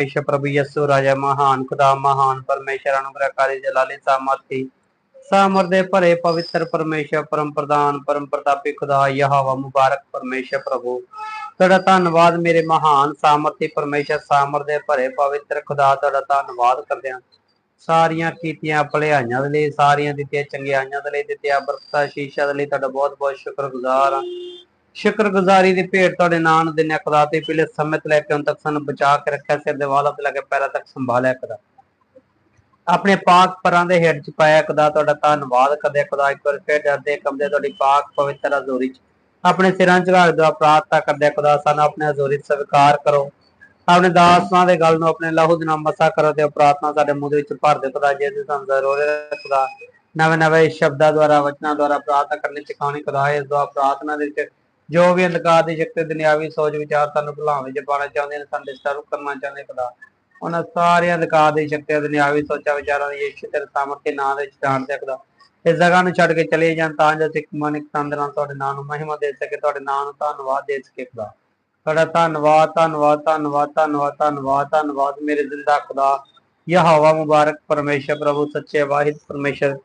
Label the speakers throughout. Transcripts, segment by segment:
Speaker 1: ਪਰਮੇਸ਼ਰ ਪ੍ਰਭੂ ਯਸੂ ਰਾਜਾ ਮਹਾਨ, ਖੁਦਾ ਮਹਾਨ, ਪਰਮੇਸ਼ਰ ਅਨੁਗ੍ਰਹਕਾਰੀ, ਜਲਾਲੀ, ਸਾਮਰਥੀ, ਸਾਮਰ ਭਰੇ ਪਵਿੱਤਰ ਪਰਮੇਸ਼ਰ, ਪਰਮ ਪ੍ਰਧਾਨ, ਪਰਮ ਪ੍ਰਤਾਪੀ ਖੁਦਾ, ਯਹਵਾ ਮੁਬਾਰਕ ਪਰਮੇਸ਼ਰ ਪ੍ਰਭੂ। ਤੁਹਾਡਾ ਧੰਨਵਾਦ ਮੇਰੇ ਮਹਾਨ, ਸਾਮਰਥੀ ਪਰਮੇਸ਼ਰ, ਸਾਮਰ ਦੇ ਭਰੇ ਪਵਿੱਤਰ ਖੁਦਾ, ਤੁਹਾਡਾ ਧੰਨਵਾਦ ਕਰਦੇ ਹਾਂ ਸਾਰੀਆਂ ਕੀਤੀਆਂ ਭਲਾਈਆਂ ਦੇ ਲਈ, ਸਾਰੀਆਂ ਦਿੱਤੀਆਂ ਚੰਗਿਆਈਆਂ ਦੇ ਲਈ, ਦਿੱਤੀਆਂ ਬਰਕਤਾਂ ਸ਼ੀਸ਼ਾ ਦੇ ਲਈ ਤੁਹਾਡਾ ਬਹੁਤ ਬਹੁਤ ਸ਼ੁਕਰਗੁਜ਼ਾਰ ਹਾਂ। ਸ਼ੁਕਰਗੁਜ਼ਾਰੀ ਦੀ ਭੇਟ ਤੁਹਾਡੇ ਨਾਮ ਦੇ ਖੁਦਾ ਤੇ ਪਿਛਲੇ ਸਮੇਂ ਲੈ ਕੇ ਹੁਣ ਤੱਕ ਸਾਨੂੰ ਬਚਾ ਕੇ ਰੱਖਿਆ, ਸਿਰ ਦੇ ਵਾਲਾਂ ਤੋਂ ਲੈ ਕੇ ਪੈਰਾਂ ਤੱਕ ਸੰਭਾਲਿਆ ਖੁਦਾ। ਆਪਣੇ ਪਾਕ ਪਰਾਂ ਦੇ ਹੇਠ ਚ ਪਾਇਆ ਖੁਦਾ, ਤੁਹਾਡਾ ਧੰਨਵਾਦ ਕਰਦੇ ਖੁਦਾ, ਇੱਕ ਵਾਰ ਫੇਰ ਡਰਦੇ ਕੰਬਦੇ ਤੁਹਾਡੀ ਪਾਕ ਪਵਿੱਤਰ ਹਜ਼ੂਰੀ ਚ। ਆਪਣੇ ਸਿਰਾਂ ਚ ਰੱਖ ਦੋ ਪ੍ਰਾਰਥਨਾ ਕਰਦੇ ਖੁਦਾ, ਸਾਨੂੰ ਆਪਣੇ ਹਜ਼ੂਰੀ ਸਵੀਕਾਰ ਕਰੋ। ਆਪਣੇ ਦਾਸਾਂ ਦੇ ਗੱਲ ਨੂੰ ਆਪਣੇ ਲਹੂ ਦੇ ਨਾਲ ਮਸਾ ਕਰੋ ਤੇ ਪ੍ਰਾਰਥਨਾ ਸਾਡੇ ਮੂੰਹ ਦੇ ਵਿੱਚ ਭਰ ਦੇ ਖੁਦਾ, ਜੇ ਤੇ ਸਾਨੂੰ ਜ਼ਰੂਰ ਖੁਦਾ ਨਵੇਂ ਨਵੇਂ ਸ਼ਬਦਾਂ ਦੁਆਰਾ, ਵਚਨਾਂ ਦੁਆਰਾ ਪ੍ਰਾਰਥਨਾ ਕਰਨੀ ਸਿਖਾਉਣੀ ਖੁਦਾ, ਇਸ ਦੁਆ ਪ੍ਰਾਰਥਨਾ ਦੇ ਵਿੱਚ ਜੋ ਵੀ ਅੰਧਕਾਰ ਦੀ ਸ਼ਕਤੀ ਦੁਨਿਆਵੀ ਸੋਚ ਵਿਚਾਰ ਤੁਹਾਨੂੰ ਭੁਲਾਵੇਂ ਜੇ ਪਾਣਾ ਚਾਹੁੰਦੇ ਨੇ ਸਾਨੂੰ ਡਿਸਟਰਬ ਕਰਨਾ ਚਾਹੁੰਦੇ ਖੁਦਾ ਉਹਨਾਂ ਸਾਰੀਆਂ ਅੰਧਕਾਰ ਦੀ ਸ਼ਕਤੀ ਦੁਨਿਆਵੀ ਸੋਚਾਂ ਵਿਚਾਰਾਂ ਦੀ ਯਿਸੂ ਤੇਰੇ ਸਾਮਰਥੀ ਨਾਂ ਦੇ ਵਿੱਚ ਜਾਣਦੇ ਖੁਦਾ ਇਸ ਜਗ੍ਹਾ ਨੂੰ ਛੱਡ ਕੇ ਚਲੇ ਜਾਣ ਤਾਂ ਜੋ ਸਿੱਖ ਮਨ ਇੱਕ ਨਾਲ ਤੁਹਾਡੇ ਨਾਮ ਨੂੰ ਮਹਿਮਾ ਦੇ ਸਕੇ, ਤੁਹਾਡੇ ਨਾਮ ਨੂੰ ਧੰਨਵਾਦ ਦੇ ਸਕੇ ਖੁਦਾ ਤੁਹਾਡਾ ਧੰਨਵਾਦ ਧੰਨਵਾਦ ਧੰਨਵਾਦ ਧੰਨਵਾਦ ਧੰਨਵਾਦ ਧੰਨਵਾਦ ਮੇਰੇ ਜ਼ਿੰਦਾ ਖੁਦਾ। ਯਹਵਾ ਮੁਬਾਰਕ ਪਰਮੇਸ਼ਰ, ਪ੍ਰਭੂ ਸੱਚੇ ਵਾਹਿਦ ਪਰਮੇਸ਼ਰ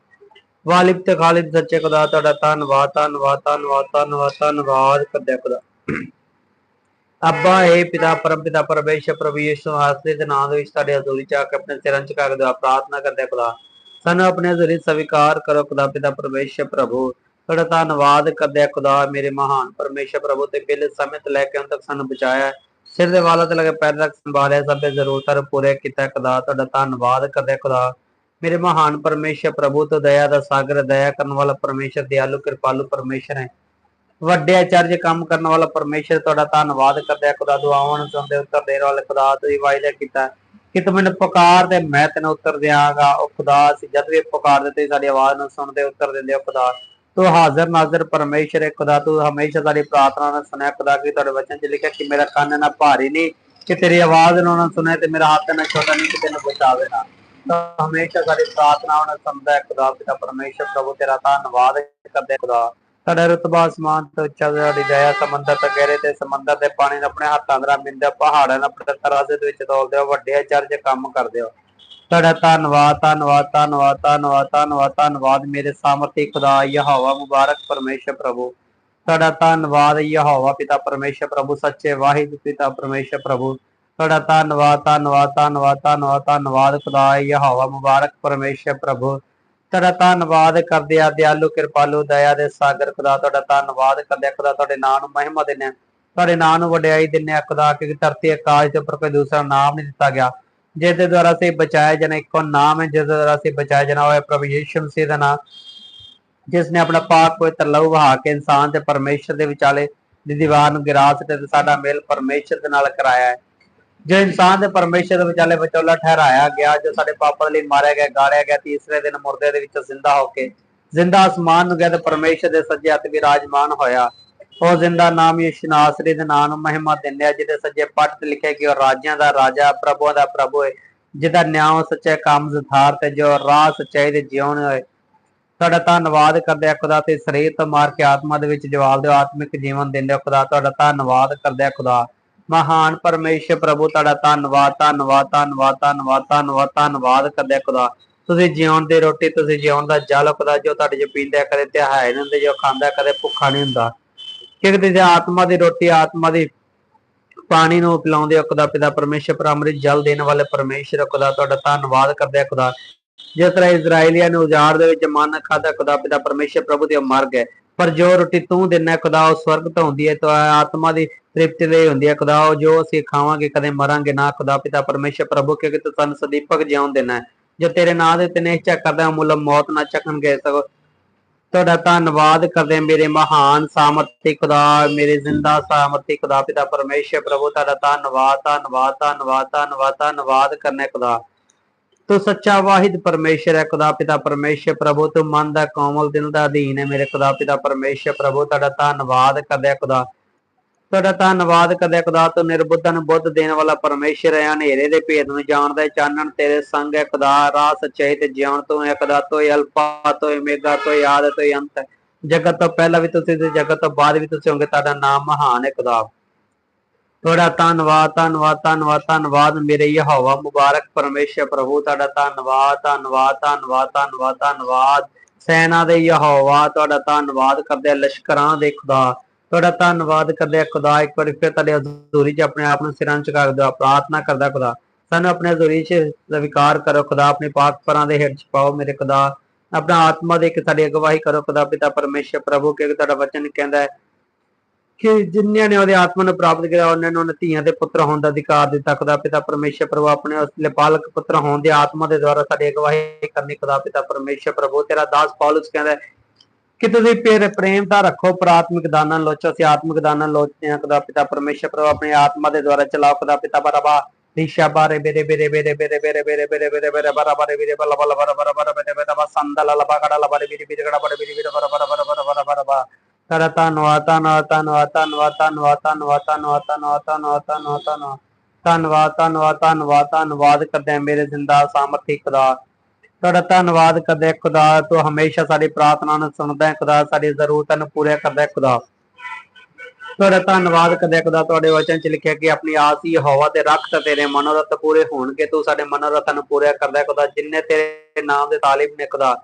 Speaker 1: ਵਾਲਿਦ ਤੇ ਖਾਲਿਦ ਸੱਚੇ ਖੁਦਾ, ਤੁਹਾਡਾ ਧੰਨਵਾਦ ਧੰਨਵਾਦ ਧੰਨਵਾਦ ਧੰਨਵਾਦ ਧੰਨਵਾਦ ਕਰਦੇ ਖੁਦਾ। ਅੱਬਾ ਏ ਪਿਤਾ ਪਰਮ ਪਿਤਾ ਪਰਮੇਸ਼ਰ, ਪ੍ਰਭੂ ਯਿਸੂ ਆਸਰੇ ਦੇ ਨਾਮ ਦੇ ਵਿੱਚ ਤੁਹਾਡੇ ਹਜ਼ੂਰੀ ਚ ਆ ਕੇ ਆਪਣੇ ਸਿਰਾਂ ਚ ਕਰ ਦਿਓ ਪ੍ਰਾਰਥਨਾ ਕਰਦੇ ਖੁਦਾ। ਸਾਨੂੰ ਆਪਣੇ ਹਜ਼ੂਰੀ ਸਵੀਕਾਰ ਕਰੋ ਖੁਦਾ, ਪਿਤਾ, ਪਰਮੇਸ਼ਰ, ਪ੍ਰਭੂ। ਤੁਹਾਡਾ ਧੰਨਵਾਦ ਕਰਦੇ ਖੁਦਾ, ਮੇਰੇ ਮਹਾਨ ਪਰਮੇਸ਼ਰ, ਪ੍ਰਭੂ, ਤੇ ਪਹਿਲੇ ਸਮੇਂ ਤੋਂ ਲੈ ਕੇ ਹੁਣ ਤੱਕ ਸਾਨੂੰ ਬਚਾਇਆ। ਸਿਰ ਦੇ ਵਾਲਾ ਤੇ ਲੱਗੇ ਪੈਰ ਤੱਕ ਸੰਭਾਲਿਆ, ਸਭ ਦੇ ਜ਼ਰੂਰਤਾਂ ਪੂਰੇ ਕੀਤਾ ਖੁਦਾ, ਤੁਹਾਡਾ ਧੰਨਵਾਦ ਕਰਦੇ ਖੁਦਾ। ਮੇਰੇ ਮਹਾਨ ਪਰਮੇਸ਼ਰ ਪ੍ਰਭੂ, ਤੋਂ ਦਇਆ ਦਾ ਸਾਗਰ, ਦਇਆ ਕਰਨ ਵਾਲਾ ਪਰਮੇਸ਼ਰ, ਦਿਆਲੂ, ਕਿਰਪਾਲੂ ਪਰਮੇਸ਼ਰ ਹੈ। ਵੱਡੇ ਅਚਰਜ ਕੰਮ ਕਰਨ ਵਾਲਾ ਪਰਮੇਸ਼ਰ, ਤੁਹਾਡਾ ਧੰਨਵਾਦ ਕਰਦੇ ਖੁਦਾ ਦੁਆਵਾਂ ਨੂੰ ਸੁਣਦੇ ਉੱਤਰ ਦੇਣ ਵਾਲੇ, ਖੁਦਾ ਤੁਸੀਂ ਵਾਅਦਾ ਕੀਤਾ ਕਿ ਤੂੰ ਮੈਨੂੰ ਪੁਕਾਰ ਤੇ ਮੈਂ ਤੈਨੂੰ ਉੱਤਰ ਦਿਆਂਗਾ। ਉਹ ਖੁਦਾ ਸੀ ਜਦ ਵੀ ਪੁਕਾਰਦੇ ਤੇ ਸਾਡੀ ਆਵਾਜ਼ ਨੂੰ ਸੁਣਦੇ, ਉੱਤਰ ਦਿੰਦੇ ਹੋ ਖੁਦਾ। ਤੂੰ ਹਾਜ਼ਰ ਨਾਜ਼ਰ ਪਰਮੇਸ਼ਰ ਹੈ। ਖੁਦਾ, ਤੂੰ ਹਮੇਸ਼ਾ ਸਾਡੀ ਪ੍ਰਾਰਥਨਾ ਨੂੰ ਸੁਣਿਆ। ਖੁਦਾ, ਕਿ ਤੁਹਾਡੇ ਵਚਨ 'ਚ ਲਿਖਿਆ ਕਿ ਮੇਰਾ ਕੰਨ ਨਾ ਭਾਰੀ ਨਹੀਂ, ਕਿ ਤੇਰੀ ਆਵਾਜ਼ ਨੂੰ ਨਾ ਸੁਣੇ, ਤੇ ਮੇਰਾ ਹੱਥ ਨਾ ਛੋਟਾ ਨਹੀਂ, ਕਿ ਤੈਨੂੰ ਬਚਾਵੇ ਨਾ। ਹਮੇਸ਼ਾ ਸਾਡੀ ਪ੍ਰਾਰਥਨਾ ਨੂੰ ਸੁਣਦਾ ਖੁਦਾ ਪਿਤਾ ਪਰਮੇਸ਼ਰ, ਪ੍ਰਭੂ ਤੇਰਾ ਧੰਨਵਾਦ ਕਰਦੇ ਖੁਦਾ। ਤੁਹਾਡਾ ਰਤਬਾ ਅਸਮਾਨ ਤੋਂ ਉੱਚਾ ਤੁਹਾਡੀ ਦਇਆ ਸਮੁੰਦਰ ਤੋਂ ਗਹਿਰੇ ਤੇ ਸਮੁੰਦਰ ਦੇ ਪਾਣੀ ਨੂੰ ਆਪਣੇ ਹੱਥਾਂ ਨਾਲ ਮਿੰਦਾ ਪਹਾੜਾਂ ਨਾਲ ਆਪਣੇ ਤਰਾਜ਼ੇ ਦੇ ਵਿੱਚ ਤੋਲਦੇ ਹੋ ਵੱਡੇ ਚਰਜ ਕੰਮ ਕਰਦੇ ਹੋ। ਤੁਹਾਡਾ ਧੰਨਵਾਦ ਧੰਨਵਾਦ ਧੰਨਵਾਦ ਧੰਨਵਾਦ ਧੰਨਵਾਦ ਧੰਨਵਾਦ। ਮੇਰੇ ਸਾਮਰਥੀ ਖੁਦਾ ਯਹੋਵਾ ਮੁਬਾਰਕ ਪਰਮੇਸ਼ਰ ਪ੍ਰਭੂ। ਤੁਹਾਡਾ ਧੰਨਵਾਦ ਯਹੋਵਾ ਪਿਤਾ ਪਰਮੇਸ਼ਰ ਪ੍ਰਭੂ, ਸੱਚੇ ਵਾਹਿਦ ਪਿਤਾ ਪਰਮੇਸ਼ਰ ਪ੍ਰਭੂ। ਤੁਹਾਡਾ ਧੰਨਵਾਦ ਧੰਨਵਾਦ ਧੰਨਵਾਦ ਧੰਨਵਾਦ ਧੰਨਵਾਦ। ਖੁਦਾ ਯਹੋਵਾ ਮੁਬਾਰਕ, ਪਰਮੇਸ਼ਰ ਪ੍ਰਭੂ। ਤੁਹਾਡਾ ਧੰਨਵਾਦ ਕਰਦੇ ਆ ਦਿਆਲੂ, ਕਿਰਪਾਲੂ, ਦਇਆ ਦੇ ਸਾਗਰ। ਖੁਦਾ ਤੁਹਾਡਾ ਧੰਨਵਾਦ ਕਰਦੇ ਆ ਖੁਦਾ ਤੁਹਾਡੇ ਨਾਮ ਨੂੰ ਮਹਿਮਾ ਦਿੰਦੇ ਆ ਤੁਹਾਡੇ ਨਾਮ ਨੂੰ ਵਡਿਆਈ ਦਿੰਦੇ ਆ ਖੁਦਾ ਕਿ ਧਰਤੀ ਆਕਾਸ਼ ਦੇ ਉੱਪਰ ਕੋਈ ਦੂਸਰਾ ਨਾਮ ਨਹੀਂ ਦਿੱਤਾ ਗਿਆ। ਜਿਸ ਦੇ ਦੁਆਰਾ ਸੇ ਬਚਾਇਆ ਜਾਣਾ, ਇੱਕੋ ਨਾਮ ਹੈ ਜਿਸ ਦੇ ਦੁਆਰਾ ਸੇ ਬਚਾਇਆ ਜਾਣਾ ਹੋਇਆ ਪ੍ਰਭੂ ਯੀਸ਼ੂ ਮਸੀਹ ਦਾ ਨਾਮ। ਜਿਸ ਨੇ ਆਪਣਾ ਪਾਕ ਪਵਿੱਤਰ ਲਹੂ ਵਹਾ ਕੇ ਇਨਸਾਨ ਤੇ ਪਰਮੇਸ਼ਰ ਦੇ ਵਿਚਾਲੇ ਦੀ ਦੀਵਾਰ ਨੂੰ ਗਿਰਾ ਸਕੇ ਤੇ ਸਾਡਾ ਮੇਲ ਪਰਮੇਸ਼ਰ ਦੇ ਨਾਲ ਕਰਾਇਆ ਹੈ। ਜੋ ਇਨਸਾਨ ਦੇ ਪਰਮੇਸ਼ਰ ਦੇ ਵਿਚਾਲੇ ਵਿਚੋਲਾ ਠਹਿਰਾਇਆ ਗਿਆ, ਜੋ ਸਾਡੇ ਪਾਪਾਂ ਲਈ ਮਾਰਿਆ ਗਿਆ ਗਾੜਿਆ ਗਿਆ, ਤੀਸਰੇ ਦਿਨ ਮੁਰਦੇ ਦੇ ਵਿੱਚੋਂ ਜ਼ਿੰਦਾ ਹੋ ਕੇ, ਜ਼ਿੰਦਾ ਅਸਮਾਨ ਨੂੰ ਗਿਆ ਤੇ ਪਰਮੇਸ਼ਰ ਦੇ ਸੱਜੇ ਹੱਥ ਵਿਰਾਜਮਾਨ ਹੋਇਆ। ਉਹ ਜ਼ਿੰਦਾ ਨਾਮ ਯਿਸੂ ਨਾਸਰੀ ਦੇ ਨਾਮ ਨੂੰ ਮਹਿਮਾ ਦਿੰਦੇ ਆ ਜਿਹਦੇ ਸੱਜੇ ਪੱਟ ਤੇ ਲਿਖਿਆ ਕਿ ਉਹ ਰਾਜਿਆਂ ਦਾ ਰਾਜਾ, ਪ੍ਰਭੂਆਂ ਦਾ ਪ੍ਰਭੂ ਹੈ ਜਿਹਦਾ ਨਿਆਂ, ਸੱਚੇ ਕੰਮ ਜ਼ਥਾਰ ਤੇ ਜੋ ਰਾਹ ਸੱਚਾਈ ਦੇ ਜਿਉਣ ਹੋਏ। ਤੁਹਾਡਾ ਧੰਨਵਾਦ ਕਰਦੇ ਆ ਖੁਦਾ ਤੇ ਸਰੀਰ ਤੋਂ ਮਾਰ ਕੇ ਆਤਮਾ ਦੇ ਵਿੱਚ ਜਵਾਲ ਦਿਓ, ਆਤਮਿਕ ਜੀਵਨ ਦਿੰਦੇ ਹੋ ਖੁਦਾ, ਤੁਹਾਡਾ ਧੰਨਵਾਦ ਕਰਦੇ ਆ ਖੁਦਾ। ਮਹਾਨ ਪਰਮੇਸ਼ਰ ਪ੍ਰਭੂ, ਤੁਹਾਡਾ ਧੰਨਵਾਦ ਧੰਨਵਾਦ ਧੰਨਵਾਦ ਧੰਨਵਾਦ ਧੰਨਵਾਦ ਧੰਨਵਾਦ ਕਰਦੇ ਖੁਦਾ। ਤੁਸੀਂ ਜਿਉਣ ਦੀ ਰੋਟੀ, ਤੁਸੀਂ ਜਿਉਣ ਦਾ ਜਲ ਖੁਦਾ, ਜੋ ਤੁਹਾਡੇ ਜੋ ਪੀਂਦਾ ਕਦੇ ਤਿਹਾਏ ਨਹੀਂ ਹੁੰਦੇ ਜੋ ਖਾਂਦਾ ਕਦੇ ਭੁੱਖਾ ਨਹੀਂ ਹੁੰਦਾ। ਕਿਉਂਕਿ ਤੁਸੀਂ ਆਤਮਾ ਦੀ ਰੋਟੀ, ਆਤਮਾ ਦੀ ਪਾਣੀ ਨੂੰ ਪਿਲਾਉਂਦੇ ਹੋ, ਖੁਦਾ ਪਿਤਾ ਪਰਮੇਸ਼ਰ, ਪਰ ਅੰਮ੍ਰਿਤ ਜਲ ਦੇਣ ਵਾਲੇ ਪਰਮੇਸ਼ਰ ਖੁਦਾ, ਤੁਹਾਡਾ ਧੰਨਵਾਦ ਕਰਦੇ ਖੁਦਾ। ਜਿਸ ਤਰ੍ਹਾਂ ਇਜ਼ਰਾਈਲੀਆਂ ਨੇ ਉਜਾੜ ਦੇ ਵਿੱਚ ਮਨ ਖਾਦਾ ਖੁਦਾ ਪਿਤਾ ਪਰਮੇਸ਼ਰ ਪ੍ਰਭੂ ਤੇ ਉਹ ਹੈ। ਪਰ ਜੋ ਰੋਟੀ ਤੂੰ ਦਿੰਨਾ ਖੁਦਾ ਉਹ ਸਵਰਗ ਤੋਂ ਹੁੰਦੀ ਹੈ, ਤਾਂ ਆਤਮਾ ਦੀ ਤ੍ਰਿਪਤੀ ਲਈ ਹੁੰਦੀ ਹੈ। ਖੁਦਾ ਉਹ ਜੋ ਅਸੀਂ ਖਾਵਾਂਗੇ, ਕਦੇ ਮਰਾਂਗੇ ਨਾ। ਖੁਦਾ ਪਿਤਾ ਪਰਮੇਸ਼ਰ ਪ੍ਰਭੂ, ਕਿਉਂਕਿ ਤੂੰ ਸਾਨੂੰ ਸਦੀਪਕ ਜਿਉਂ ਦੇਣਾ ਜੋ ਤੇਰੇ ਨਾਂ ਦੇ ਤੇ ਨਿਸ਼ਚੈ ਕਰਦਾ ਮੁੱਲ ਮੌਤ ਨਾ ਚੱਕਣਗੇ। ਸਗੋਂ ਤੁਹਾਡਾ ਧੰਨਵਾਦ ਕਰਦੇ ਮੇਰੇ ਮਹਾਨ ਸਾਮਰਥੀ ਖੁਦਾ, ਮੇਰੇ ਜ਼ਿੰਦਾ ਸਾਮਰਥੀ ਖੁਦਾ ਪਿਤਾ ਪਰਮੇਸ਼ਰ ਪ੍ਰਭੂ, ਤੁਹਾਡਾ ਧੰਨਵਾਦ ਧੰਨਵਾਦ ਧੰਨਵਾਦ ਧੰਨਵਾਦ ਧੰਨਵਾਦ ਕਰਨੇ ਖੁਦਾ। ਤੂੰ ਸੱਚਾ ਵਾਹਿਦ ਪਰਮੇਸ਼ਰ ਹੈ, ਖੁਦਾ ਪਿਤਾ ਪਰਮੇਸ਼ਰ, ਪ੍ਰਭੂ ਤੂੰ ਮਨ ਦਾ ਕੋਮਲ ਦਿਲ ਦਾ ਅਧੀਨ ਹੈ ਮੇਰੇ ਖੁਦਾ ਪਿਤਾ ਪਰਮੇਸ਼ਰ, ਪ੍ਰਭੂ ਤੁਹਾਡਾ ਧੰਨਵਾਦ ਕਰਦੇ ਖੁਦਾ, ਤੁਹਾਡਾ ਧੰਨਵਾਦ ਕਰਦੇ ਖੁਦਾ, ਤੂੰ ਨਿਰਬੁੱਧਾਂ ਨੂੰ ਬੁੱਧ ਦੇਣ ਵਾਲਾ ਪਰਮੇਸ਼ਰ ਹੈ, ਹਨੇਰੇ ਦੇ ਭੇਦ ਨੂੰ ਜਾਣਦਾ ਹੈ, ਚਾਨਣ ਤੇਰੇ ਸੰਗ ਹੈ, ਖੁਦਾ ਰਾਹ ਸੱਚਾਈ ਤੇ ਜਿਉਣ ਤੋਂ ਹੈ, ਖੁਦਾ ਤੋਂ ਅਲਫਾ ਤੋਂ ਮੇਗਾ ਤੋਂ ਆਦ ਤੋਂ ਅੰਤ ਜਗਤ ਤੋਂ ਪਹਿਲਾਂ ਵੀ ਤੁਸੀਂ ਤੇ ਜਗਤ ਤੋਂ ਬਾਅਦ ਵੀ ਤੁਸੀਂ ਹੋਗੇ ਤੁਹਾਡਾ ਨਾਮ ਮਹਾਨ ਹੈ, ਖੁਦਾ। ਤੁਹਾਡਾ ਧੰਨਵਾਦ ਧੰਨਵਾਦ ਧੰਨਵਾਦ ਧੰਨਵਾਦ। ਮੇਰੇ ਯਹੋਵਾ ਮੁਬਾਰਕ ਪਰਮੇਸ਼ਰ ਪ੍ਰਭੂ, ਤੁਹਾਡਾ ਧੰਨਵਾਦ ਧੰਨਵਾਦ ਧੰਨਵਾਦ ਧੰਨਵਾਦ ਧੰਨਵਾਦ। ਸੈਨਾ ਦੇ ਯਹੋਵਾ, ਤੁਹਾਡਾ ਧੰਨਵਾਦ ਕਰਦੇ ਹਾਂ ਲਸ਼ਕਰਾਂ ਦੇ ਖੁਦਾ। ਤੁਹਾਡਾ ਧੰਨਵਾਦ ਕਰਦੇ ਹਾਂ ਖੁਦਾ। ਇੱਕ ਵਾਰੀ ਫਿਰ ਤੁਹਾਡੇ ਹਜ਼ੂਰੀ 'ਚ ਆਪਣੇ ਆਪ ਨੂੰ ਸਿਰਾਂ ਝੁਕਾ ਦਿਓ। ਪ੍ਰਾਰਥਨਾ ਕਰਦਾ ਖੁਦਾ, ਸਾਨੂੰ ਆਪਣੇ ਹਜ਼ੂਰੀ 'ਚ ਸਵੀਕਾਰ ਕਰੋ ਖੁਦਾ। ਆਪਣੇ ਪਾਕ ਪਰਾਂ ਦੇ ਹੇਠ ਪਾਓ ਮੇਰੇ ਖੁਦਾ। ਆਪਣਾ ਆਤਮਾ ਦੇ ਕੇ ਸਾਡੀ ਅਗਵਾਈ ਕਰੋ ਖੁਦਾ। ਪਿਤਾ ਪਰਮੇਸ਼ਰ ਪ੍ਰਭੂ ਕਿ ਤੁਹਾਡਾ ਵਚਨ ਕਹਿੰਦਾ ਹੈ ਕਿ ਜਿਨ੍ਹਾਂ ਨੇ ਉਹਦੇ ਆਤਮਾ ਨੂੰ ਪ੍ਰਾਪਤ ਕੀਤਾ ਉਹਨਾਂ ਨੂੰ ਉਹਨਾਂ ਧੀਆਂ ਦੇ ਪੁੱਤਰ ਹੋਣ ਦਾ ਅਧਿਕਾਰ ਦਿੱਤਾ ਖੁਦਾ ਪਿਤਾ ਪਰਮੇਸ਼ਰ ਪ੍ਰਭੂ ਆਪਣੇ ਉਸ ਪਾਲਕ ਪੁੱਤਰ ਹੋਣ ਦੇ ਆਤਮਾ ਦੇ ਦੁਆਰਾ ਸਾਡੀ ਅਗਵਾਈ ਕਰਨੀ ਖੁਦਾ ਪਿਤਾ ਪਰਮੇਸ਼ਰ ਪ੍ਰਭੂ ਤੇਰਾ ਦਾਸ ਪੌਲਸ ਕਹਿੰਦਾ ਕਿ ਤੁਸੀਂ ਪਿਆਰ ਪ੍ਰੇਮ ਦਾ ਰੱਖੋ ਪ੍ਰਾਤਮਿਕ ਦਾਨਾਂ ਲੋਚੋ ਅਸੀਂ ਆਤਮਿਕ ਦਾਨਾਂ ਲੋਚਦੇ ਹਾਂ ਖੁਦਾ ਪਿਤਾ ਪਰਮੇਸ਼ਰ ਪ੍ਰਭੂ ਆਪਣੇ ਆਤਮਾ ਦੇ ਦੁਆਰਾ ਚਲਾਓ ਖੁਦਾ ਪਿਤਾ ਬਰਬਾ ਦਿਸ਼ਾ ਬਾਰੇ ਬੇਰੇ ਬੇਰੇ ਬੇਰੇ ਬੇਰੇ ਬੇਰੇ ਬੇਰੇ ਬੇਰੇ ਬੇਰੇ ਬੇਰੇ ਬਰਾ ਬਾਰੇ ਬੇਰੇ ਬਲਾ ਬਲਾ ਬਰਾ ਬਰਾ ਬੇਰੇ ਬੇਰੇ ਬਾ ਸੰਦਲਾ ਲਬਾ ਕੜਾ ਲਬਾ ਬੇਰੇ ਬੇਰੇ ਕੜਾ ਬੜੇ ਬੇਰੇ ਬਰਾ ਬਰਾ ਬਰਾ ਬਰਾ ਬਰਾ ਬਰਾ ਬਰਾ ਧੰਨਵਾਦ ਧੰਨਵਾਦ ਧੰਨਵਾਦ ਧੰਨਵਾਦ ਧੰਨਵਾਦ ਧੰਨਵਾਦ ਧੰਨਵਾਦ ਧੰਨਵਾਦ ਧੰਨਵਾਦ ਧੰਨਵਾਦ ਧੰਨਵਾਦ ਧੰਨਵਾਦ ਧੰਨਵਾਦ ਧੰਨਵਾਦ ਧੰਨਵਾਦ ਕਰਦੇ ਮੇਰੇ ਜ਼ਿੰਦਾ ਸਾਮਰਥੀ ਖੁਦਾ ਤੁਹਾਡਾ ਧੰਨਵਾਦ ਕਰਦੇ ਖੁਦਾ ਤੂੰ ਹਮੇਸ਼ਾ ਸਾਡੀ ਪ੍ਰਾਰਥਨਾ ਨੂੰ ਸੁਣਦਾ ਹੈ ਖੁਦਾ ਸਾਡੀ ਜ਼ਰੂਰਤਾਂ ਨੂੰ ਪੂਰੀਆਂ ਕਰਦਾ ਹੈ ਖੁਦਾ ਤੁਹਾਡਾ ਧੰਨਵਾਦ ਕਰਦੇ ਹਾਂ ਖੁਦਾ ਤੁਹਾਡੇ ਵਚਨ ਚ ਲਿਖਿਆ ਕਿ ਆਪਣੀ ਆਸ ਹੀ ਹਵਾ ਤੇ ਰੱਖ ਤਾਂ ਤੇਰੇ ਮਨੋਰਥ ਪੂਰੇ ਹੋਣਗੇ ਤੂੰ ਸਾਡੇ ਮਨੋਰਥਾਂ ਨੂੰ ਪੂਰਾ ਕਰਦਾ ਹੈ ਖੁਦਾ ਜਿੰਨੇ ਤੇਰੇ ਨਾਮ ਦੇ ਤਾਲਿਬ ਨੇ ਖੁਦਾ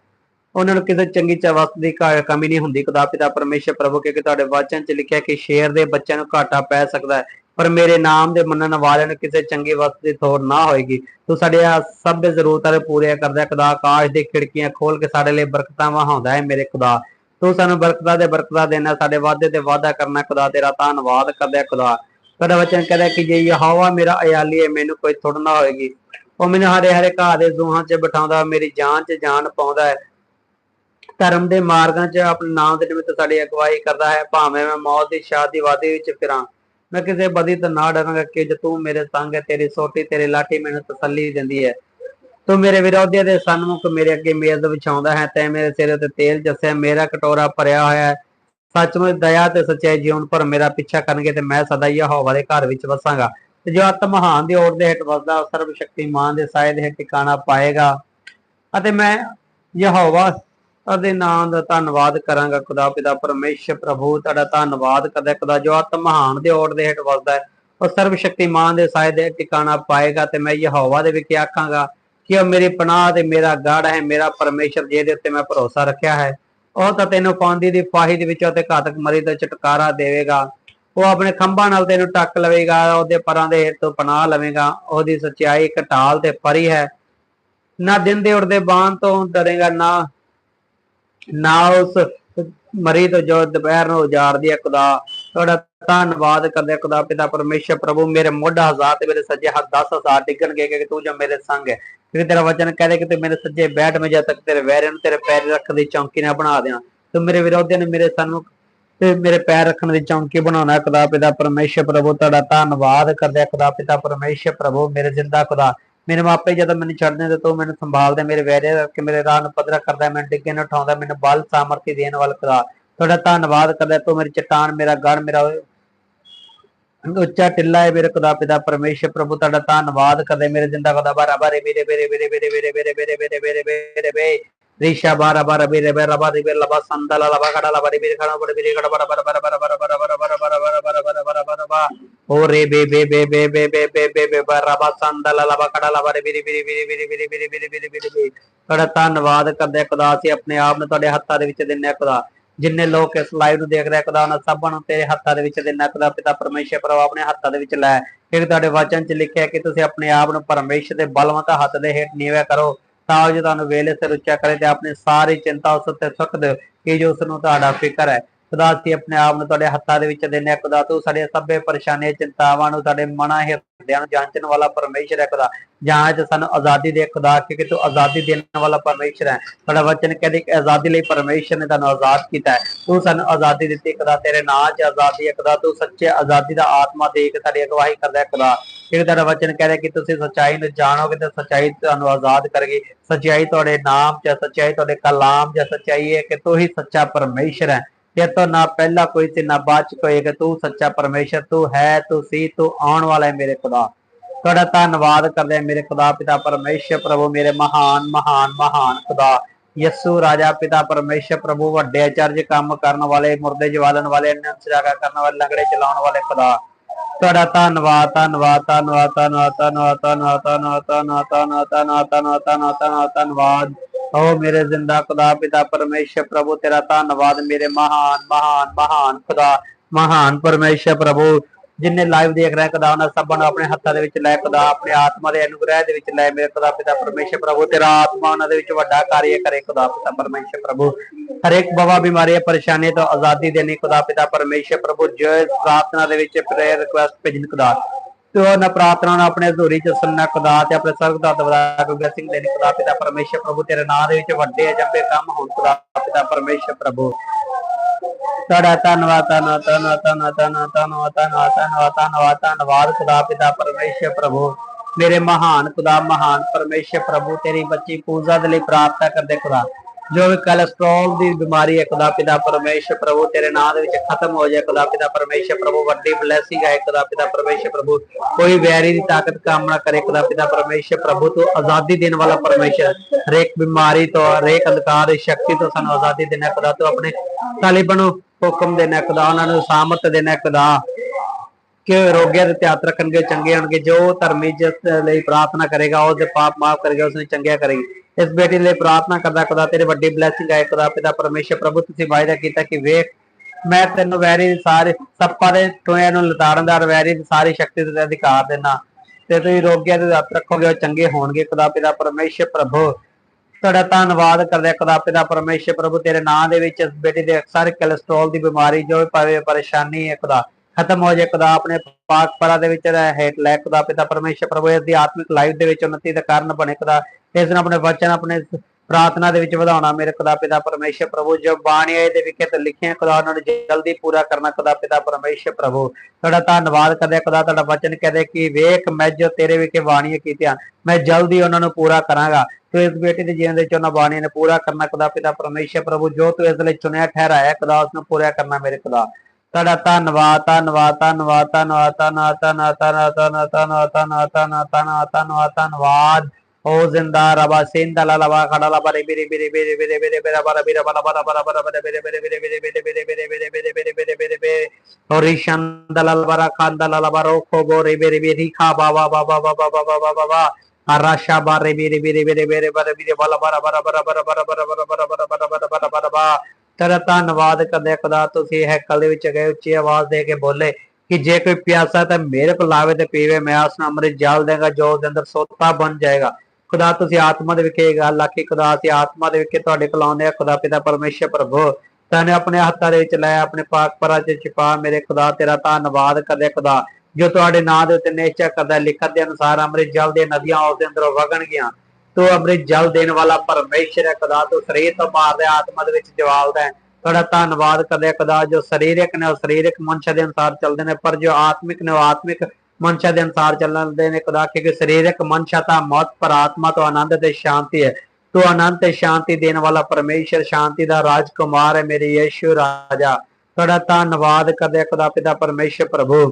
Speaker 1: ਉਹਨਾਂ ਨੂੰ ਕਿਸੇ ਚੰਗੀ ਚਵਸਤ ਦੀ ਕ- ਕਮੀ ਨਹੀਂ ਹੁੰਦੀ। ਖੁਦਾ ਪਿਤਾ ਪਰਮੇਸ਼ਰ ਪ੍ਰਭੂ, ਕਿਉਂਕਿ ਤੁਹਾਡੇ ਵਚਨ ਚ ਲਿਖਿਆ ਕਿ ਸ਼ੇਰ ਦੇ ਬੱਚਿਆਂ ਨੂੰ ਘਾਟਾ ਪੈ ਸਕਦਾ ਹੈ, ਪਰ ਮੇਰੇ ਨਾਮ ਦੇ ਮੰਨਣ ਵਾਲਿਆਂ ਨੂੰ ਕਿਸੇ ਚੰਗੀ ਵਸਤ ਦੀ ਥੋੜ ਨਾ ਹੋਏਗੀ। ਤੂੰ ਸਾਡੇ ਸਭ ਦੇ ਜ਼ਰੂਰਤਾਂ ਦੇ ਪੂਰੇ ਕਰਦਾ ਹੈ। ਖੁਦਾ, ਆਕਾਸ਼ ਦੀ ਖਿੜਕੀਆਂ ਖੋਲ ਕੇ ਸਾਡੇ ਲਈ ਬਰਕਤਾਂ ਵਹਾਉਂਦਾ ਹੈ ਮੇਰੇ ਖੁਦਾ। ਤੂੰ ਸਾਨੂੰ ਬਰਕਤਾਂ ਦੇ ਬਰਕਤਾਂ ਦੇਣਾ ਸਾਡੇ ਵਾਅਦੇ ਤੇ ਵਾਅਦਾ ਕਰਨਾ ਖੁਦਾ, ਤੇਰਾ ਧੰਨਵਾਦ ਕਰਦੇ ਖੁਦਾ। ਤੁਹਾਡਾ ਵਚਨ ਕਹਿੰਦਾ ਕਿ ਜੇ ਯਹੋਵਾ ਮੇਰਾ ਅਯਾਲੀ ਹੈ, ਮੈਨੂੰ ਕੋਈ ਥੋੜ ਨਾ ਹੋਏਗੀ। ਉਹ ਮੈਨੂੰ ਹਰੇ ਹਰੇ ਘਾਹ ਦੇ ਜ਼ੂਹਾਂ 'ਚ ਬਿਠਾਉਂਦਾ, ਮੇਰੀ ਜਾਨ 'ਚ ਜਾਨ ਪਾਉਂਦਾ ਹੈ। ਧਰਮ ਦੇ ਮਾਰਗਾਂ 'ਚ ਆਪਣੇ ਨਾਮ ਦੇ ਨਿਮਿਤ ਸਾਡੀ ਅਗਵਾਈ ਕਰਦਾ ਹੈ, ਭਾਵੇਂ ਮੈਂ ਮੌਤ ਦੀ ਛਾਂ ਦੀ ਵਾਦੀ ਵਿੱਚ ਫਿਰਾਂ। ਮੈਂ ਕਿਸੇ ਬਦੀ ਤੋਂ ਨਾ ਡਰਾਂਗਾ ਕਿ ਜੇ ਤੂੰ ਮੇਰੇ ਸੰਗ ਹੈ, ਤੇਰੀ ਸੋਟੀ, ਤੇਰੀ ਲਾਠੀ ਮੈਨੂੰ ਤਸੱਲੀ ਦਿੰਦੀ ਹੈ। ਤੂੰ ਮੇਰੇ ਵਿਰੋਧੀਆਂ ਦੇ ਸਨਮੁਖ ਮੇਰੇ ਅੱਗੇ ਮੇਜ਼ ਵਿਛਾਉਂਦਾ ਹੈ, ਤੈ ਮੇਰੇ ਸਿਰ ਉੱਤੇ ਤੇਲ ਜੱਸਿਆ, ਮੇਰਾ ਕਟੋਰਾ ਭਰਿਆ ਹੋਇਆ ਹੈ। ਸੱਚਮੁੱਚ ਦਇਆ ਤੇ ਸੱਚਾਈ ਜੀਵਨ ਪਰ ਮੇਰਾ ਪਿੱਛਾ ਕਰਨਗੇ ਤੇ ਮੈਂ ਸਦਾ ਯਹੋਵਾ ਦੇ ਘਰ ਵਿੱਚ ਵਸਾਂਗਾ। ਤੇ ਜੋ ਆਤਮ ਮਹਾਨ ਦੀ ਓਟ ਦੇ ਹੇਠ ਵਸਦਾ ਸਰਵ ਸਰਬ ਸ਼ਕਤੀਮਾਨ ਦੇ ਸਾਏ ਦੇ ਟਿਕਾਣਾ ਪਾਏਗਾ। ਅਤੇ ਮੈਂ ਯਹੋਵਾ ਉਹਦੇ ਨਾਮ ਦਾ ਧੰਨਵਾਦ ਕਰਾਂਗਾ ਖੁਦਾ ਪਿਤਾ ਪਰਮੇਸ਼ਰ ਪ੍ਰਭੂ, ਤੁਹਾਡਾ ਧੰਨਵਾਦ ਕਰਦਾ ਖੁਦਾ ਜੋ ਆਤਮ ਮਹਾਨ ਦੇ ਓਟ ਦੇ ਹੇਠ ਵਸਦਾ ਹੈ। ਉਹ ਸਰਬ ਸ਼ਕਤੀਮਾਨ ਦੇ ਸਾਏ ਦੇ ਟਿਕਾਣਾ ਪਾਏਗਾ ਤੇ ਮੈਂ ਯਹੋਵਾ ਦੇ ਵਿਖੇ ਆਖਾਂਗਾ ਕਿ ਉਹ ਮੇਰੀ ਪਨਾਹ ਤੇ ਮੇਰਾ ਗੜ ਹੈ, ਮੇਰਾ ਪਰਮੇਸ਼ਰ ਜਿਹਦੇ ਉੱਤੇ ਮੈਂ ਭਰੋਸਾ ਰੱਖਿਆ ਹੈ। ਉਹ ਤਾਂ ਤੈਨੂੰ ਪਾਉਂਦੀ ਦੀ ਫਾਹੀ ਦੇ ਵਿੱਚੋਂ ਤੇ ਘਾਤਕ ਮਰੀ ਤੋਂ ਛੁਟਕਾਰਾ ਦੇਵੇਗਾ। ਉਹ ਆਪਣੇ ਖੰਭਾਂ ਨਾਲ ਤੈਨੂੰ ਟੱਕ ਲਵੇਗਾ, ਉਹਦੇ ਪਰਾਂ ਦੇ ਹੇਠ ਤੋਂ ਪਨਾਹ ਲਵੇਗਾ। ਉਹਦੀ ਸਚਾਈ ਕਟਾਲ ਤੇ ਪਰੀ ਹੈ। ਨਾ ਦਿਨ ਦੇ ਉੜਦੇ ਬਾਣ ਤੋਂ ਡਰੇਗਾ, ਨਾ ਨਾ ਉਸ ਮਰੀ ਤੋਂ ਜੋ ਦੁਪਹਿਰ ਨੂੰ ਉਜਾੜਦੀ ਹੈ ਖੁਦਾ, ਤੁਹਾਡਾ ਧੰਨਵਾਦ ਕਰਦੇ ਹਾਂ ਖੁਦਾ ਪਿਤਾ ਪਰਮੇਸ਼ਰ ਪ੍ਰਭੂ, ਮੇਰੇ ਮੋਢਾ ਹਜ਼ਾਰ ਤੇ ਮੇਰੇ ਸੱਜੇ ਹੱਥ 10 ਹਜ਼ਾਰ ਡਿੱਗਣਗੇ ਕਿ ਤੂੰ ਜੋ ਮੇਰੇ ਸੰਗ ਹੈ। ਕਿਉਂਕਿ ਤੇਰਾ ਵਚਨ ਕਹਦੇ ਕਿ ਤੂੰ ਮੇਰੇ ਸੱਜੇ ਬੈਠ ਮੈਂ ਜਦ ਤੱਕ ਤੇਰੇ ਵੈਰ ਨੂੰ ਤੇਰੇ ਪੈਰ ਰੱਖਣ ਦੀ ਚੌਂਕੀ ਨਾ ਬਣਾ ਦੇਣਾ ਤੂੰ ਮੇਰੇ ਵਿਰੋਧੀਆਂ ਨੇ ਮੇਰੇ ਸਾਨੂੰ ਤੇ ਮੇਰੇ ਪੈਰ ਰੱਖਣ ਦੀ ਚੌਂਕੀ ਬਣਾਉਣਾ ਹੈ ਖੁਦਾ ਪਿਤਾ ਪਰਮੇਸ਼ਰ ਪ੍ਰਭੂ, ਤੁਹਾਡਾ ਧੰਨਵਾਦ ਕਰਦੇ ਹਾਂ ਖੁਦਾ ਪਿਤਾ ਪਰਮੇਸ਼ਰ ਪ੍ਰਭੂ, ਮੇਰੇ ਜ਼ਿੰਦਾ ਖੁਦਾ। ਮੇਰੇ ਮਾਪੇ ਜਦੋਂ ਮੈਨੂੰ ਛੱਡਦੇ ਤੇ ਤੂੰ ਮੈਨੂੰ ਸੰਭਾਲਦੇ ਮੇਰੇ ਵੈਰੇ ਕਰਕੇ ਮੇਰੇ ਰਾਹ ਨੂੰ ਪੱਧਰਾ ਕਰਦਾ ਮੈਨੂੰ ਡਿੱਗੇ ਨੂੰ ਉਠਾਉਂਦਾ ਮੈਨੂੰ ਬਲ ਸਾਮਰਥੀ ਦੇਣ ਵਾਲਾ ਖੁਦਾ ਤੁਹਾਡਾ ਧੰਨਵਾਦ ਕਰਦਾ ਤੂੰ ਮੇਰੀ ਚਟਾਨ ਮੇਰਾ ਗੜ ਮੇਰਾ ਉੱਚਾ ਟਿੱਲਾ ਹੈ ਮੇਰੇ ਖੁਦਾ ਪਿਤਾ ਪਰਮੇਸ਼ਰ ਪ੍ਰਭੂ ਤੁਹਾਡਾ ਧੰਨਵਾਦ ਕਰਦੇ ਮੇਰੇ ਜਿੰਦਾ ਖੁਦਾ ਬਾਰਾ ਬਾਰੇ ਮੇਰੇ ਮੇਰੇ ਮੇਰੇ ਮੇਰੇ ਮੇਰੇ ਮੇਰੇ ਮੇਰੇ ਮੇਰੇ ਮੇਰੇ ਮੇਰੇ ਮੇਰੇ ਰੀਸ਼ਾ ਬਾਰਾ ਬਾਰਾ ਮੇਰੇ ਮੇਰੇ ਬਾਰੇ ਮੇਰੇ ਲਬਾ ਸੰਦਲਾ ਲਬਾ ਖੜਾ ਲਬਾ ਮੇਰੇ ਖੜਾ ਬੜੇ ਮੇਰੇ ਖੜਾ ਬਾਰਾ ਬਾਰਾ ਬਾਰਾ ਬਾਰਾ ਬਾਰਾ ਬਾਰਾ ਬਾਰਾ ਬਾਰਾ ਬਾਰਾ ਬਾ ਓ ਰੇ ਬੇ ਬੇ ਬੇ ਬੇ ਬੇ ਬੇ ਬੇ ਬੇ ਬੇ ਬਾਰਾ ਬਾ ਸੰਦਲਾ ਲਬਾ ਖੜਾ ਲਬਾ ਮੇਰੇ ਮੇਰੇ ਮੇਰੇ ਮੇਰੇ ਮੇਰੇ ਮੇਰੇ ਮੇਰੇ ਧੰਨਵਾਦ ਕਰਦੇ ਖੁਦਾ ਅਸੀਂ ਆਪਣੇ ਆਪ ਨੂੰ ਤੁਹਾਡੇ ਹੱਥਾਂ ਦੇ ਵਿੱਚ ਦਿੰਨੇ ਖੁਦਾ ਜਿੰਨੇ ਲੋਕ ਇਸ ਲਾਈਵ ਨੂੰ ਦੇਖ ਰਹੇ ਖੁਦਾ ਉਹਨਾਂ ਸਭਾਂ ਨੂੰ ਤੇਰੇ ਹੱਥਾਂ ਦੇ ਵਿੱਚ ਦੇਣਾ ਖੁਦਾ ਪਿਤਾ ਪਰਮੇਸ਼ਰ ਪ੍ਰਭੂ ਆਪਣੇ ਹੱਥਾਂ ਦੇ ਵਿੱਚ ਲੈ ਫਿਰ ਤੁਹਾਡੇ ਵਚਨ 'ਚ ਲਿਖਿਆ ਕਿ ਤੁਸੀਂ ਆਪਣੇ ਆਪ ਨੂੰ ਪਰਮੇਸ਼ਰ ਦੇ ਬਲਵੰਤ ਹੱਥ ਦੇ ਹੇਠ ਨੀਵੇਂ ਕਰੋ ਤਾਂ ਜੋ ਤੁਹਾਨੂੰ ਵੇਲੇ ਸਿਰ ਉੱਚਾ ਕਰੇ ਤੇ ਆਪਣੀ ਸਾਰੀ ਚਿੰਤਾ ਉਸ ਉੱਤੇ ਸੁੱਟ ਦਿਓ ਕਿ ਜੋ ਉਸ ਨੂੰ ਤੁਹਾਡਾ ਫਿਕਰ ਹੈ ਖੁਦਾ ਅਸੀਂ ਆਪਣੇ ਆਪ ਨੂੰ ਤੁਹਾਡੇ ਹੱਥਾਂ ਦੇ ਵਿੱਚ ਦਿੰਨੇ ਖੁਦਾ ਤੂੰ ਸਾਡੇ ਸਭੇ ਪਰੇਸ਼ਾਨੀਆਂ ਚਿੰਤਾਵਾਂ ਨੂੰ ਸਾਡੇ ਮਨਾਂ ਹਿਰਦਿਆਂ ਨੂੰ ਜਾਂਚਣ ਵਾਲਾ ਪਰਮੇਸ਼ਰ ਹੈ ਖੁਦਾ। ਜਾਂਚ ਸਾਨੂੰ ਆਜ਼ਾਦੀ ਦੇ ਖੁਦਾ ਕਿਉਂਕਿ ਤੂੰ ਆਜ਼ਾਦੀ ਦੇਣ ਵਾਲਾ ਪਰਮੇਸ਼ਰ ਹੈ। ਤੁਹਾਡਾ ਵਚਨ ਕਹਿੰਦੇ ਕਿ ਆਜ਼ਾਦੀ ਲਈ ਪਰਮੇਸ਼ਰ ਨੇ ਤੁਹਾਨੂੰ ਆਜ਼ਾਦ ਕੀਤਾ ਹੈ। ਤੂੰ ਸਾਨੂੰ ਆਜ਼ਾਦੀ ਦਿੱਤੀ ਖੁਦਾ ਤੇਰੇ ਨਾਂ 'ਚ ਆਜ਼ਾਦੀ ਹੈ ਖੁਦਾ। ਤੂੰ ਸੱਚੇ ਆਜ਼ਾਦੀ ਦਾ ਆਤਮਾ ਦੇ ਕੇ ਸਾਡੀ ਅਗਵਾਈ ਕਰਦਾ ਹੈ ਖੁਦਾ। ਇਹ ਤੁਹਾਡਾ ਵਚਨ ਕਹਿੰਦਾ ਕਿ ਤੁਸੀਂ ਸੱਚਾਈ ਨੂੰ ਜਾਣੋਗੇ ਤੇ ਸੱਚਾਈ ਤੁਹਾਨੂੰ ਆਜ਼ਾਦ ਕਰੇਗੀ। ਸੱਚਾਈ ਤੁਹਾਡੇ ਨਾਮ 'ਚ ਹੈ, ਸੱਚਾਈ ਤੁਹਾਡੇ ਕਲਾਮ 'ਚ ਹੈ, ਸੱਚਾਈ ਹੈ ਕਿ ਤੂੰ ਹੀ ਸੱਚਾ ਪਰਮੇਸ਼ਰ ਹੈ। ਤੇ ਤੋਂ ਨਾ ਪਹਿਲਾ ਕੋਈ ਤੇ ਨਾ ਬਾਅਦ ਚ ਕੋਈ ਕਿ ਤੂੰ ਸੱਚਾ ਪਰਮੇਸ਼ਰ ਤੂੰ ਹੈ ਤੂੰ ਸੀ ਤੂੰ ਆਉਣ ਵਾਲਾ ਹੈ ਮੇਰੇ ਖੁਦਾ ਤੁਹਾਡਾ ਧੰਨਵਾਦ ਕਰਦੇ ਹਾਂ ਮੇਰੇ ਖੁਦਾ ਪਿਤਾ ਪਰਮੇਸ਼ਰ ਪ੍ਰਭੂ ਮੇਰੇ ਮਹਾਨ ਮਹਾਨ ਮਹਾਨ ਖੁਦਾ ਯਸੂ ਰਾਜਾ ਪਿਤਾ ਪਰਮੇਸ਼ਰ ਪ੍ਰਭੂ ਵੱਡੇ ਅਚਰਜ ਕੰਮ ਕਰਨ ਵਾਲੇ ਮੁਰਦੇ ਜਵਾਲਣ ਵਾਲੇ ਅਨੰਤ ਸਜਾਗਾ ਕਰਨ ਵਾਲੇ ਲੰਗੜੇ ਚਲਾਉਣ ਵਾਲੇ ਖੁਦਾ ਤੁਹਾਡਾ ਧੰਨਵਾਦ ਧੰਨਵਾਦ ਧੰਨਵਾਦ ਧੰਨਵਾਦ ਧੰਨਵਾਦ ਧੰਨਵਾਦ ਧੰਨਵਾਦ ਧੰਨਵਾਦ ਧੰਨਵਾਦ ਧੰਨਵਾਦ ਧੰਨਵਾਦ ਧੰਨਵਾਦ ਧੰਨਵਾਦ ਧੰਨਵਾਦ ਓ ਮੇਰੇ ਜ਼ਿੰਦਾ ਖੁਦਾ, ਪਿਤਾ ਪਰਮੇਸ਼ਰ ਪ੍ਰਭੂ, ਤੇਰਾ ਧੰਨਵਾਦ ਮੇਰੇ ਮਹਾਨ ਮਹਾਨ ਮਹਾਨ ਖੁਦਾ, ਮਹਾਨ ਪਰਮੇਸ਼ਰ ਪ੍ਰਭੂ। ਜਿੰਨੇ ਲਾਈਵ ਦੇਖ ਰਹੇ ਖੁਦਾ, ਉਹਨਾਂ ਸਭਾਂ ਨੂੰ ਆਪਣੇ ਹੱਥਾਂ ਦੇ ਵਿੱਚ ਲੈ ਖੁਦਾ, ਆਪਣੇ ਆਤਮਾ ਦੇ ਅਨੁਗ੍ਰਹਿ ਦੇ ਵਿੱਚ ਲੈ ਮੇਰੇ ਖੁਦਾ, ਪਿਤਾ ਪਰਮੇਸ਼ਰ ਪ੍ਰਭੂ। ਤੇਰਾ ਆਤਮਾ ਉਹਨਾਂ ਦੇ ਵਿੱਚ ਵੱਡਾ ਕਾਰਜ ਕਰੇ ਖੁਦਾ, ਪਿਤਾ ਪਰਮੇਸ਼ਰ ਪ੍ਰਭੂ। ਹਰੇਕ ਬਵਾ ਬਿਮਾਰੀ, ਪਰੇਸ਼ਾਨੀ ਤੋਂ ਆਜ਼ਾਦੀ ਦੇਣੀ ਖੁਦਾ, ਪਿਤਾ ਪਰਮੇਸ਼ਰ ਪ੍ਰਭੂ। ਜੋ ਪ੍ਰਾਰਥਨਾ ਦੇ ਵਿੱਚ ਪ੍ਰੇਅਰ ਰਿਕੁਐਸਟ ਭੇਜਣ ਖੁਦਾ। ਤੇ ਉਹਨਾਂ ਪ੍ਰਾਰਥਨਾ ਨੂੰ ਆਪਣੇ ਹਜ਼ੂਰੀ ਚ ਸੁਣਨਾ ਖੁਦਾ ਤੇ ਆਪਣੇ ਸਰਬ ਦਾ ਦਵਰਾ ਕੋ ਬਲੇਸਿੰਗ ਦੇਣੀ ਖੁਦਾ ਪਿਤਾ ਪਰਮੇਸ਼ਰ ਪ੍ਰਭੂ ਤੇਰੇ ਨਾਮ ਦੇ ਵਿੱਚ ਵੱਡੇ ਅਜੰਬੇ ਕੰਮ ਹੋਣ ਖੁਦਾ ਪਿਤਾ ਪਰਮੇਸ਼ਰ ਪ੍ਰਭੂ ਤੁਹਾਡਾ ਧੰਨਵਾਦ ਧੰਨਵਾਦ ਧੰਨਵਾਦ ਧੰਨਵਾਦ ਧੰਨਵਾਦ ਧੰਨਵਾਦ ਧੰਨਵਾਦ ਧੰਨਵਾਦ ਧੰਨਵਾਦ ਖੁਦਾ ਪਿਤਾ ਪਰਮੇਸ਼ਰ ਪ੍ਰਭੂ ਮੇਰੇ ਮਹਾਨ ਖੁਦਾ ਮਹਾਨ ਪਰਮੇਸ਼ਰ ਪ੍ਰਭੂ ਤੇਰੀ ਬੱਚੀ ਪੂਜਾ ਦੇ ਲਈ ਪ੍ਰਾਰਥਨਾ ਕਰਦੇ ਖੁਦਾ ਜੋ ਵੀ ਕੋਲੇਸਟ੍ਰੋਲ ਦੀ ਬਿਮਾਰੀ ਹੈ, ਖੁਦਾ ਪਿਤਾ ਪਰਮੇਸ਼ਰ ਪ੍ਰਭੂ, ਤੇਰੇ ਨਾਮ ਦੇ ਵਿੱਚ ਖਤਮ ਹੋ ਜਾਏ, ਖੁਦਾ ਪਿਤਾ ਪਰਮੇਸ਼ਰ ਪ੍ਰਭੂ, ਵੱਡੀ ਬਲੇਸਿੰਗ ਹੈ, ਖੁਦਾ ਪਿਤਾ ਪਰਮੇਸ਼ਰ ਪ੍ਰਭੂ। ਕੋਈ ਵੈਰੀ ਦੀ ਤਾਕਤ ਕੰਮ ਨਾ ਕਰੇ, ਖੁਦਾ ਪਿਤਾ ਪਰਮੇਸ਼ਰ ਪ੍ਰਭੂ, ਤੂੰ ਆਜ਼ਾਦੀ ਦੇਣ ਵਾਲਾ ਪਰਮੇਸ਼ਰ ਹਰੇਕ ਬਿਮਾਰੀ ਤੋਂ, ਹਰੇਕ ਅੰਧਕਾਰ ਦੀ ਸ਼ਕਤੀ ਤੋਂ ਸਾਨੂੰ ਆਜ਼ਾਦੀ ਦੇਣਾ ਖੁਦਾ, ਤੂੰ ਆਪਣੇ ਤਾਲਿਬਾਂ ਨੂੰ ਹੁਕਮ ਦੇਣਾ ਖੁਦਾ, ਉਹਨਾਂ ਨੂੰ ਸਾਮਤ ਦੇਣਾ ਖੁਦਾ। ਕਿ ਰੋਗਿਆ ਦੇ ਧਿਆਨ ਰੱਖਣਗੇ, ਚੰਗੇ ਹੋਣਗੇ, ਜੋ ਧਰਮੀ ਜਿਸ ਲਈ ਪ੍ਰਾਰਥਨਾ ਕਰੇਗਾ ਉਸ ਦੇ ਪਾਪ ਮਾਫ ਕਰੇਗਾ ਉਸ ਨੂੰ ਚੰਗਿਆ ਕਰੇਗੀ। ਇਸ ਬੇਟੀ ਲਈ ਪ੍ਰਾਰਥਨਾ ਕਰਦਾ ਖੁਦਾ ਤੇਰੇ ਵੱਡੀ ਬਲੇਸਿੰਗ ਹੈ ਖੁਦਾ ਪਿਤਾ ਪਰਮੇਸ਼ਰ ਪ੍ਰਭੂ, ਤੁਸੀਂ ਵਾਅਦਾ ਕੀਤਾ ਕਿ ਵੇਖ, ਮੈਂ ਤੈਨੂੰ ਵੈਰੀ ਦੀ ਸਾਰੇ ਸੱਪਾਂ ਦੇ ਟੋਇਆਂ ਨੂੰ ਲਤਾੜਨ ਦਾ ਵੈਰੀ ਦੀ ਸਾਰੀ ਸ਼ਕਤੀ ਤੇ ਅਧਿਕਾਰ ਦੇਣਾ ਤੇ ਤੁਸੀਂ ਰੋਗੀਆਂ ਦੇ ਹੱਥ ਰੱਖੋਗੇ, ਉਹ ਚੰਗੇ ਹੋਣਗੇ। ਖੁਦਾ ਪਿਤਾ ਪਰਮੇਸ਼ਰ ਪ੍ਰਭੂ, ਤੁਹਾਡਾ ਧੰਨਵਾਦ ਕਰਦੇ ਹਾਂ ਖੁਦਾ ਪਿਤਾ ਪਰਮੇਸ਼ਰ ਪ੍ਰਭੂ, ਤੇਰੇ ਨਾਮ ਦੇ ਵਿੱਚ ਇਸ ਬੇਟੀ ਦੇ ਅਕਸਰ ਕੋਲੇਸਟ੍ਰੋਲ ਦੀ ਬਿਮਾਰੀ, ਜੋ ਭਾਵੇਂ ਪਰੇਸ਼ਾਨੀ ਹੈ ਖੁਦਾ ਖਤਮ ਹੋ ਜਾਏ ਖੁਦਾ ਆਪਣੇ ਪਾਕ ਪਰਾ ਦੇ ਵਿੱਚ ਰਹਿ, ਹੇਠ ਲੈ ਖੁਦਾ ਪਿਤਾ ਪਰਮੇਸ਼ਰ ਪ੍ਰਭੂ, ਇਸ ਦੀ ਆਤਮਿਕ ਲਾਈਫ ਦੇ ਵਿੱਚ ਉન્નਤੀ ਦਾ ਕਾਰਨ ਬਣੇ ਖੁਦਾ ਇਸ ਨੂੰ ਆਪਣੇ ਵਚਨ ਆਪਣੇ ਪ੍ਰਾਰਥਨਾ ਦੇ ਵਿੱਚ ਵਧਾਉਣਾ ਮੇਰੇ ਖੁਦਾ ਪਿਤਾ ਪਰਮੇਸ਼ਰ ਪ੍ਰਭੂ ਜੋ ਬਾਣੀ ਹੈ ਦੇ ਵਿਖੇ ਤੇ ਲਿਖਿਆ ਖੁਦਾ ਉਹਨਾਂ ਨੂੰ ਜਲਦੀ ਪੂਰਾ ਕਰਨਾ ਖੁਦਾ ਪਿਤਾ ਪਰਮੇਸ਼ਰ ਪ੍ਰਭੂ ਤੁਹਾਡਾ ਧੰਨਵਾਦ ਕਰਦੇ ਹਾਂ ਖੁਦਾ ਤੁਹਾਡਾ ਵਚਨ ਕਹਦੇ ਕਿ ਵੇਖ ਮੈਂ ਜੋ ਤੇਰੇ ਵਿਖੇ ਬਾਣੀ ਕੀਤੀਆਂ ਮੈਂ ਜਲਦੀ ਉਹਨਾਂ ਨੂੰ ਪੂਰਾ ਕਰਾਂਗਾ ਤੂੰ ਇਸ ਬੇਟੀ ਦੇ ਜੀਵਨ ਦੇ ਵਿੱਚ ਉਹਨਾਂ ਬਾਣੀ ਨੇ ਪੂਰਾ ਕਰਨਾ ਖੁਦਾ ਪਿਤਾ ਪਰਮੇਸ਼ਰ ਪ੍ਰਭੂ ਜੋ ਤੂੰ ਇਸ ਲਈ ਚੁਣਿਆ ਠਹਿਰਾਇਆ ਖੁਦਾ ਉਸ ਨੂੰ ਪੂਰਾ ਕਰਨਾ ਮੇਰੇ ਖੁਦਾ ਤੁਹਾਡਾ ਧੰਨਵਾਦ ਧੰਨਵਾਦ ਧੰਨਵਾਦ ਧੰਨਵਾਦ ਧੰਨਵਾਦ ਧੰਨਵਾਦ ਧੰਨਵਾਦ ਧੰਨਵਾਦ ਧੰਨਵਾਦ ਧੰਨਵਾਦ ਧੰਨਵਾਦ ਧੰਨਵਾਦ ਧੰਨਵਾਦ ਓ ਜ਼ਿੰਦਾ ਰਬਾ ਸਿੰਦਾ ਲਾ ਲਵਾ ਖੜਾ ਲਾ ਬਰੇ ਬਰੇ ਬਰੇ ਬਰੇ ਬਰੇ ਬਰੇ ਬਰੇ ਬਰਾ ਬਰਾ ਬਰਾ ਬਰਾ ਬਰਾ ਬਰਾ ਬਰਾ ਬਰੇ ਬਰੇ ਬਰੇ ਬਰੇ ਬਰੇ ਬਰੇ ਬਰੇ ਬਰੇ ਬਰੇ ਬਰੇ ਬਰੇ ਬਰੇ ਬਰੇ ਔਰੀ ਸ਼ੰਦਾ ਲਾ ਬਰਾ ਖਾਂਦਾ ਲਾ ਬਰਾ ਖੋ ਗੋਰੇ ਬਰੇ ਬਰੇ ਖਾ ਬਾ ਬਾ ਬਾ ਬਾ ਬਾ ਬਾ ਬਾ ਬਾ ਬਾ ਬਾ arasha bare bire bire bire bire bare bire bala bara bara bara bara bara bara bara bara bara bara bara bara bara bara ਤੇਰਾ ਧੰਨਵਾਦ ਕਰਦੇ ਖੁਦਾ ਤੁਸੀਂ ਹੈਕਲ ਦੇ ਵਿੱਚ ਗਏ ਉੱਚੀ ਆਵਾਜ਼ ਦੇ ਕੇ ਬੋਲੇ ਕਿ ਜੇ ਕੋਈ ਪਿਆਸਾ ਤਾਂ ਮੇਰੇ ਕੋਲ ਆਵੇ ਤੇ ਪੀਵੇ ਮੈਂ ਉਸ ਨੂੰ ਅੰਮ੍ਰਿਤ ਜਲ ਦੇਗਾ ਜੋ ਉਹਦੇ ਅੰਦਰ ਸੋਤਾ ਬਣ ਜਾਏਗਾ ਖੁਦਾ ਤੁਸੀਂ ਆਤਮਾ ਦੇ ਵਿਖੇ ਇਹ ਗੱਲ ਆਖੀ ਖੁਦਾ ਅਸੀਂ ਆਤਮਾ ਦੇ ਵਿਖੇ ਤੁਹਾਡੇ ਕੋਲ ਆਉਂਦੇ ਆ, ਖੁਦਾ ਪਿਤਾ ਪਰਮੇਸ਼ਰ ਪ੍ਰਭੂ। ਤੈਨੇ ਆਪਣੇ ਹੱਥਾਂ ਦੇ ਵਿੱਚ ਲੈ ਆਪਣੇ ਪਾਕ ਪਰਾਂ ਚ ਛਿਪਾ, ਮੇਰੇ ਖੁਦਾ ਤੇਰਾ ਧੰਨਵਾਦ ਕਰਦੇ ਖੁਦਾ, ਜੋ ਤੁਹਾਡੇ ਨਾਂ ਦੇ ਉੱਤੇ ਨਿਸ਼ਚੈ ਕਰਦਾ, ਲਿਖਤ ਦੇ ਅਨੁਸਾਰ ਅੰਮ੍ਰਿਤ ਜਲ ਦੀਆਂ ਨਦੀਆਂ ਉਸ ਦੇ ਅੰਦਰੋਂ ਵਗਣਗੀਆਂ। ਤੂੰ ਅੰਮ੍ਰਿਤ ਜਲ ਦੇਣ ਵਾਲਾ ਪਰਮੇਸ਼ਰ ਹੈ ਖੁਦਾ, ਤੂੰ ਸਰੀਰ ਤੋਂ ਮਾਰਦਾ ਆਤਮਾ ਦੇ ਵਿੱਚ ਜਵਾਲਦਾ ਹੈ ਤੁਹਾਡਾ ਧੰਨਵਾਦ ਕਰਦੇ ਖੁਦਾ, ਜੋ ਸਰੀਰਕ ਨੇ ਉਹ ਸਰੀਰਕ ਮਨਸ਼ਾ ਦੇ ਅਨੁਸਾਰ ਚੱਲਦੇ ਨੇ, ਪਰ ਜੋ ਆਤਮਿਕ ਨੇ ਉਹ ਆਤਮਿਕ ਮਨਸ਼ਾ ਦੇ ਅਨੁਸਾਰ ਚੱਲਦੇ ਨੇ। ਖੁਦਾ ਕਿ ਸਰੀਰਕ ਮਨਸ਼ਾ ਤਾਂ ਮੌਤ, ਪਰ ਆਤਮਾ ਤੋਂ ਆਨੰਦ ਤੇ ਸ਼ਾਂਤੀ ਹੈ। ਤੂੰ ਆਨੰਦ ਤੇ ਸ਼ਾਂਤੀ ਦੇਣ ਵਾਲਾ ਪਰਮੇਸ਼ਰ, ਸ਼ਾਂਤੀ ਦਾ ਰਾਜਕੁਮਾਰ ਹੈ ਮੇਰੇ ਯੇਸ਼ੂ ਰਾਜਾ। ਤੁਹਾਡਾ ਧੰਨਵਾਦ ਕਰਦੇ ਖੁਦਾ ਪਿਤਾ ਪਰਮੇਸ਼ਰ ਪ੍ਰਭੂ।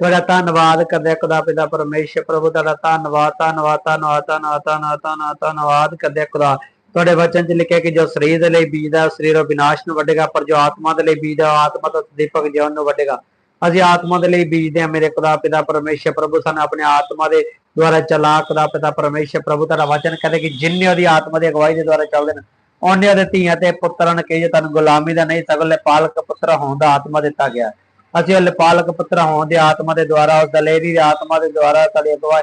Speaker 1: ਤੁਹਾਡਾ ਧੰਨਵਾਦ ਕਰਦੇ ਹਾਂ ਖੁਦਾ ਪਿਤਾ ਪਰਮੇਸ਼ਰ ਪ੍ਰਭੂ। ਤੁਹਾਡਾ ਧੰਨਵਾਦ ਧੰਨਵਾਦ ਧੰਨਵਾਦ ਧੰਨਵਾਦ ਧੰਨਵਾਦ ਧੰਨਵਾਦ ਧੰਨਵਾਦ ਕਰਦੇ ਹਾਂ ਖੁਦਾ। ਤੁਹਾਡੇ ਵਚਨ 'ਚ ਲਿਖਿਆ ਕਿ ਜੋ ਸਰੀਰ ਦੇ ਲਈ ਬੀਜਦਾ ਸਰੀਰ ਉਹ ਵਿਨਾਸ਼ ਨੂੰ ਵੱਢੇਗਾ, ਪਰ ਜੋ ਆਤਮਾ ਦੇ ਲਈ ਬੀਜਦਾ ਉਹ ਆਤਮਾ ਤੋਂ ਦੀਪਕ ਜੀਵਨ ਨੂੰ ਵੱਢੇਗਾ। ਅਸੀਂ ਆਤਮਾ ਦੇ ਲਈ ਬੀਜਦੇ ਹਾਂ। ਮੇਰੇ ਖੁਦਾ ਪਿਤਾ ਪਰਮੇਸ਼ਰ ਪ੍ਰਭੂ, ਸਾਨੂੰ ਆਪਣੇ ਆਤਮਾ ਦੇ ਦੁਆਰਾ ਚਲਾ ਖੁਦਾ ਪਿਤਾ ਪਰਮੇਸ਼ਰ ਪ੍ਰਭੂ, ਤੁਹਾਡਾ ਵਚਨ ਕਹਿੰਦੇ ਕਿ ਜਿੰਨੇ ਉਹਦੀ ਆਤਮਾ ਦੀ ਅਗਵਾਈ ਦੇ ਦੁਆਰਾ ਚੱਲਦੇ ਨੇ, ਉਹਨੇ ਦੇ ਧੀਆਂ ਤੇ ਪੁੱਤਰਾਂ ਨੇ ਕਹੀ ਤੁਹਾਨੂੰ ਗੁਲਾਮੀ ਦਾ ਨਹੀਂ, ਸਗੋਂ ਪਾਲਕ ਪੁੱਤਰ ਹੋਣ ਦਾ ਆਤਮਾ ਦਿੱਤਾ ਗਿਆ। ਅਸੀਂ ਉਹ ਪਾਲਕ ਪੁੱਤਰ ਹੋਣ ਦੇ ਆਤਮਾ ਦੇ ਦੁਆਰਾ, ਉਸ ਦਲੇਰੀ ਦੇ ਆਤਮਾ ਦੇ ਦੁਆਰਾ ਤੁਹਾਡੀ ਅਗਵਾਈ